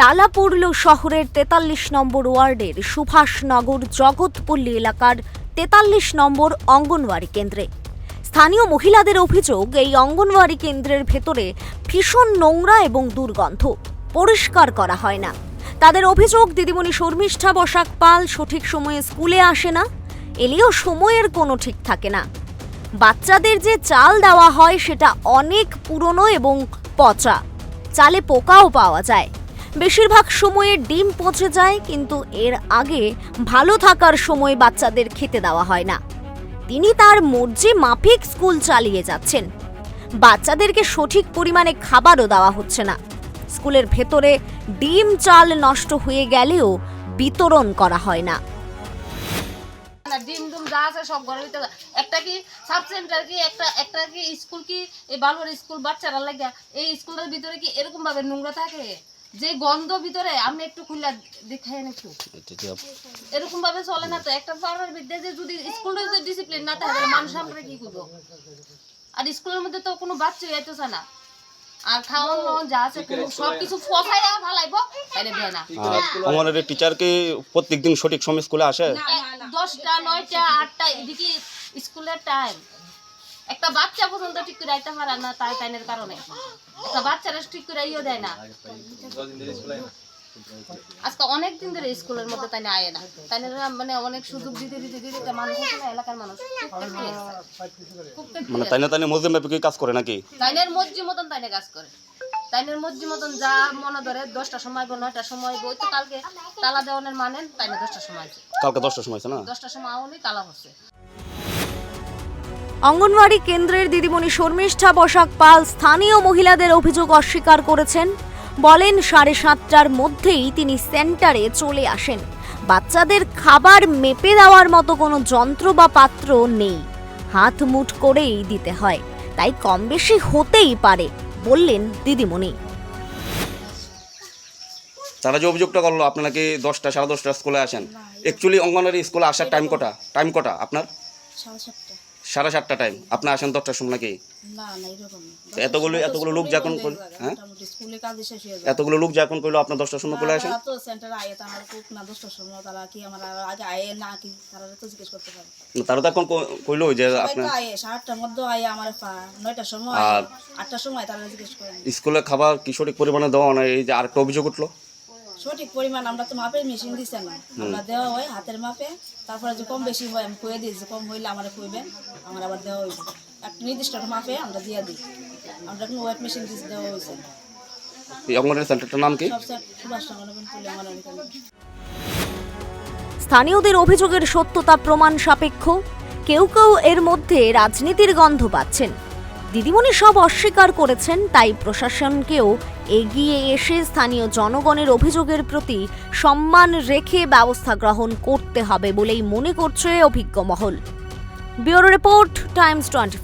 তালা পড়ল শহরের তেতাল্লিশ নম্বর ওয়ার্ডের সুভাষনগর জগৎপল্লী এলাকার তেতাল্লিশ নম্বর অঙ্গনওয়াড়ি কেন্দ্রে। স্থানীয় মহিলাদের অভিযোগ, এই অঙ্গনওয়াড়ি কেন্দ্রের ভেতরে ভীষণ নোংরা এবং দুর্গন্ধ, পরিষ্কার করা হয় না। তাদের অভিযোগ, দিদিমণি শর্মিষ্ঠা, বসাক পাল সঠিক সময়ে স্কুলে আসে না, এলেও সময়ের কোনো ঠিক থাকে না। বাচ্চাদের যে চাল দেওয়া হয় সেটা অনেক পুরনো এবং পচা, চালে পোকাও পাওয়া যায়। বেশিরভাগ সময়ে ডিম পচে যায়, কিন্তু এর আগে ভালো থাকার সময় বাচ্চাদের খেতে দেওয়া হয় না। তিনি তার মর্জি মাফিক স্কুল চালিয়ে যাচ্ছেন। বাচ্চাদেরকে সঠিক পরিমাণে খাবারও দেওয়া হচ্ছে না। স্কুলের ভেতরে ডিম চাল নষ্ট হয়ে গেলেও বিতরণ করা হয় না। ডিম ডুম যা আছে সব ঘরের ভিতরে একটা কি সাব সেন্টার কি, একটা একটা কি স্কুল কি? এই বালুর স্কুল বাচ্চারা লাগে, এই স্কুলের ভিতরে কি এরকম ভাবে নোংরা থাকে? যে গন্ধ ভিতরে আমি একটু খুললা দেখাই একটু। এরকম ভাবে চলে না তো একটা পাড়ার বিদ্যা যে যদি স্কুলের যদি ডিসিপ্লিন না থাকে তাহলে মানুষ আমরা কি করব? আর স্কুলের মধ্যে তো কোনো বাচ্চা যাইতেছে না। আর খাওয়ানো যা আছে কোনো সবকিছু ফসাইয়া ফালাইবো তাইলে দেয় না। অঙ্গনারী টিচার কি প্রত্যেকদিন সঠিক সময় স্কুলে আসে? দশটা নয়টা আটটা এদিকে স্কুলের টাইম একটা বাচ্চা পর্যন্ত ঠিক করে আইতে পারে না তাই টাইমের কারণে। একটা বাচ্চারা ঠিক করে ইয়ে দেয় না। আজকে অনেক দিন ধরে স্কুলের মধ্যে তাই না আয় না। তাই মানে অনেক সুযোগ দিতে দিতে দিতে মানুষ এলাকার মানুষ। মানে। তাই না তাই মসজিদ ব্যাপী কাজ করে নাকি? তাইনের মর্জি মতন তাইনে কাজ করে। তাইনের মর্জি মতন যা মনে ধরে দশটার সময় বা নয়টার সময় বই তো কালকে তালা দেওয়ানের মানেন তাইনে দশটার সময় কালকে দশটার সময় না? দশটার সময় আউনি তালা হচ্ছে। অঙ্গনওয়াড়ি কেন্দ্রের দিদিমণি শর্মিষ্ঠা বসাক পাল স্থানীয় মহিলাদের অভিযোগ অস্বীকার করেছেন। বলেন সাড়ে সাতটার মধ্যেই তিনি সেন্টারে চলে আসেন। বাচ্চাদের খাবার মেপে দেওয়ার মতো কোনো যন্ত্র বা পাত্র নেই। হাত মুঠ করেই দিতে হয়। তাই কম বেশি হতেই পারে বললেন দিদিমণি। তারা যে অভিযোগটা করল আপনি নাকি দশটা সাড়ে দশটা স্কুলে আসেন? অ্যাকচুয়ালি অঙ্গনারী স্কুলে আসার টাইম কটা? টাইম কটা আপনার? সাড়ে সাতটা। সাড়ে সাতটা টাইম আপনি আসেন দশটার সময় নাকি? এরকম তো এতগুলো এতগুলো লোক যখন হ্যাঁ? হয়ে এতগুলো লোক যখন করল আপনার দশটার সময় করে আসেন? তারা তো এখন কইলো যে আপনার আর- স্কুলে খাবার কি সঠিক পরিমাণে দেওয়া না? এই যে আরেকটা অভিযোগ উঠল। সঠিক পরিমাণ আমরা তো মাপের মেশিন দিছে না। আমরা দেওয়া হয় হাতের মাপে তারপরে যে কম বেশি হয় আমি কয়ে দিই যে কম হইলে আমার কইবেন আমার আবার দেওয়া হয়েছে একটা নির্দিষ্ট মাপে আমরা দিয়ে দিই। আমরা কোনো ওয়েট মেশিন দিয়ে দেওয়া হয়েছে এই অঙ্গনারী সেন্টারটার নাম কি? এখানে স্থানীয়দের অভিযোগের সত্যতা প্রমাণ সাপেক্ষ। কেউ কেউ এর মধ্যে রাজনীতির গন্ধ পাচ্ছেন। দিদিমণি সব অস্বীকার করেছেন, তাই প্রশাসনকেও এগিয়ে এসে স্থানীয় জনগণের অভিযোগের প্রতি সম্মান রেখে ব্যবস্থা গ্রহণ করতে হবে বলেই মনে করছে অভিজ্ঞ মহল। Bureau report, Times twenty